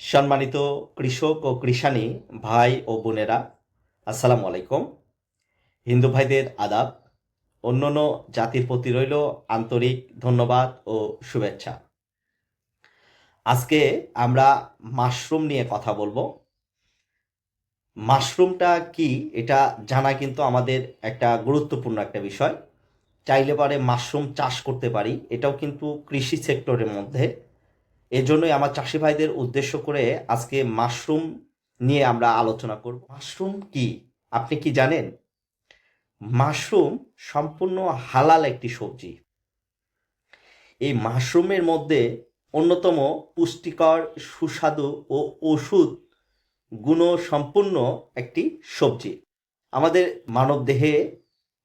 সম্মানিত কৃষক ও কৃষানী ভাই ও বোনেরা, আসসালামু আলাইকুম। হিন্দু ভাইদের আদাব, অন্যান্য জাতির প্রতি রইল আন্তরিক ধন্যবাদ ও শুভেচ্ছা। আজকে আমরা মাশরুম নিয়ে কথা বলব। মাশরুমটা কি, এটা জানা কিন্তু আমাদের একটা গুরুত্বপূর্ণ একটা বিষয়। চাইলে পারে মাশরুম চাষ করতে পারি, এটাও কিন্তু কৃষি সেক্টরের মধ্যে। এজন্যই আমার চাষি ভাইদের উদ্দেশ্য করে আজকে মাশরুম নিয়ে আমরা আলোচনা করব। মাশরুম কি? আপনি কি জানেন? মাশরুম সম্পূর্ণ হালাল একটি সবজি। এই মাশরুমের মধ্যে অন্যতম পুষ্টিকর, সুস্বাদু ও ওষুধ গুণ সম্পূর্ণ একটি সবজি। আমাদের মানবদেহে,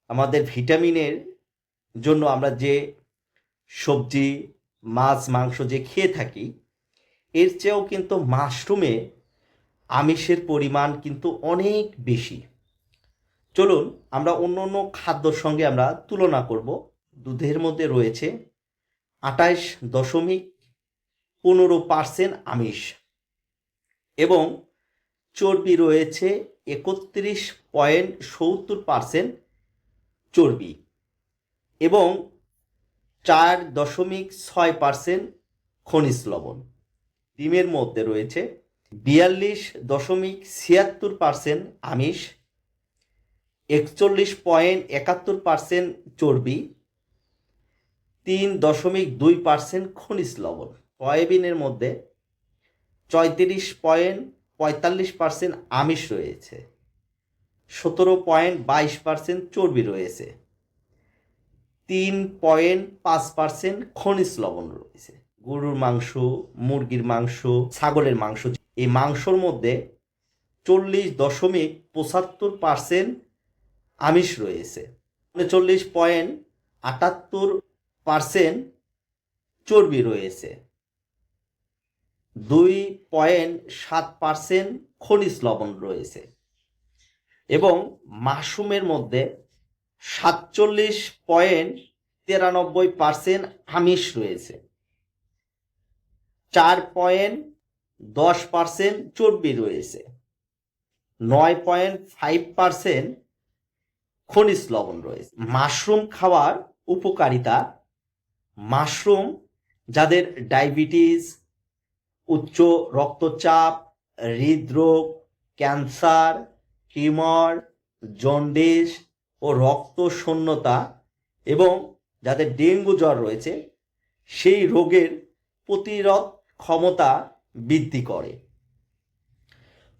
আমাদের ভিটামিনের জন্য আমরা যে সবজি মাছ, মাংস যে খেয়ে থাকি, এর চেয়েও কিন্তু মাশরুমে আমিষের পরিমাণ কিন্তু অনেক বেশি। চলুন আমরা অন্য অন্য খাদ্যর সঙ্গে আমরা তুলনা করব। দুধের মধ্যে রয়েছে আঠাইশ দশমিক পনেরো পার্সেন্ট আমিষ এবং চর্বি রয়েছে একত্রিশ পয়েন্ট সত্তর পার্সেন্ট চর্বি এবং চার দশমিক ছয় পার্সেন্ট খনিজ লবণ। ডিমের মধ্যে রয়েছে বিয়াল্লিশ দশমিক ছিয়াত্তর পার্সেন্ট আমিষ, একচল্লিশ পয়েন্ট একাত্তর পার্সেন্ট চর্বি, তিন দশমিক দুই পার্সেন্ট খনিজ লবণ। সয়াবিনের মধ্যে চৈত্রিশ পয়েন্ট পঁয়তাল্লিশ পার্সেন্ট আমিষ রয়েছে, সতেরো পয়েন্ট বাইশ পার্সেন্ট চর্বি রয়েছে। তিন পয়েন্ট পাঁচ পার্সেন্ট খনিজ লবণ রয়েছে। গরুর মাংস, মুরগির মাংস, ছাগলের মাংস, এই মাংসর মধ্যে চল্লিশ দশমিক পঁচাত্তর পার্সেন্ট আমিষ রয়েছে। উনচল্লিশ পয়েন্ট আটাত্তর পার্সেন্ট চর্বি রয়েছে। দুই পয়েন্ট সাত পার্সেন্ট খনিজ লবণ রয়েছে। এবং মাশরুমের মধ্যে সাতচল্লিশ পয়েন্ট তিরানব্বই পার্সেন্ট আমিষ রয়েছে। চার পয়েন্ট দশ পার্সেন্ট চর্বি রয়েছে। নয় পয়েন্ট ফাইভ পার্সেন্ট খনিজ লবণ রয়েছে। মাশরুম খাওয়ার উপকারিতা, মাশরুম যাদের ডায়াবেটিস, উচ্চ রক্তচাপ, হৃদরোগ, ক্যান্সার, টিউমার, জন্ডিস ও রক্ত শূন্যতা এবং যাদের ডেঙ্গু জ্বর রয়েছে, সেই রোগের প্রতিরোধ ক্ষমতা বৃদ্ধি করে।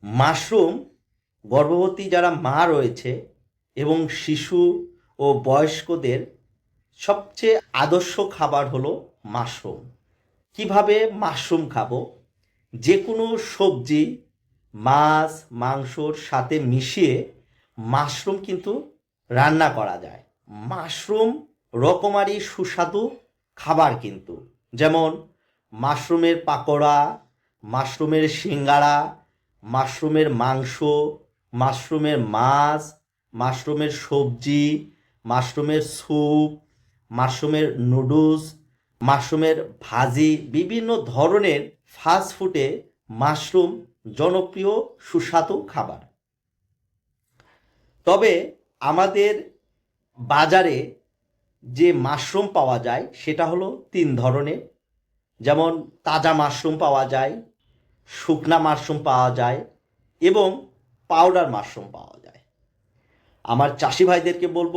মাশরুম গর্ভবতী যারা মা রয়েছে এবং শিশু ও বয়স্কদের সবচেয়ে আদর্শ খাবার হলো মাশরুম। কীভাবে মাশরুম খাব? যে কোনো সবজি, মাছ, মাংসর সাথে মিশিয়ে মাশরুম কিন্তু রান্না করা যায়। মাশরুম রকমারি সুস্বাদু খাবার কিন্তু। যেমন মাশরুমের পাকোড়া, মাশরুমের সিঙ্গাড়া, মাশরুমের মাংস, মাশরুমের মাছ, মাশরুমের সবজি, মাশরুমের স্যুপ, মাশরুমের নুডলস, মাশরুমের ভাজি, বিভিন্ন ধরনের ফাস্ট ফুডে মাশরুম জনপ্রিয়, সুস্বাদু খাবার। তবে আমাদের বাজারে যে মাশরুম পাওয়া যায়, সেটা হলো তিন ধরনের। যেমন তাজা মাশরুম পাওয়া যায়, শুকনা মাশরুম পাওয়া যায় এবং পাউডার মাশরুম পাওয়া যায়। আমার চাষি ভাইদেরকে বলব,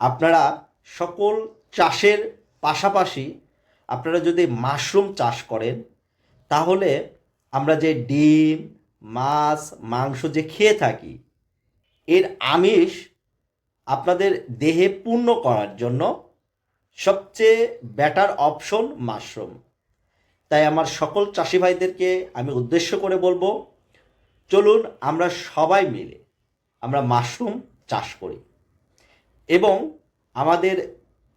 আপনারা সকল চাষের পাশাপাশি আপনারা যদি মাশরুম চাষ করেন, তাহলে আমরা যে ডিম, মাছ, মাংস যে খেয়ে থাকি এর আমিষ আপনাদের দেহে পূর্ণ করার জন্য সবচেয়ে বেটার অপশন মাশরুম তাই আমার সকল চাষি ভাইদেরকে আমি উদ্দেশ্য করে বলব, চলুন আমরা সবাই মিলে আমরা মাশরুম চাষ করি এবং আমাদের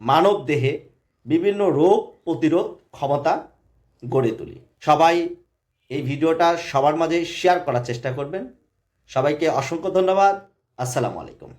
মানব দেহে বিভিন্ন রোগ প্রতিরোধ ক্ষমতা গড়ে তুলি। সবাই এই ভিডিওটা সবার মাঝে শেয়ার করার চেষ্টা করবেন। সবাইকে অসংখ্য ধন্যবাদ। আসসালামু আলাইকুম।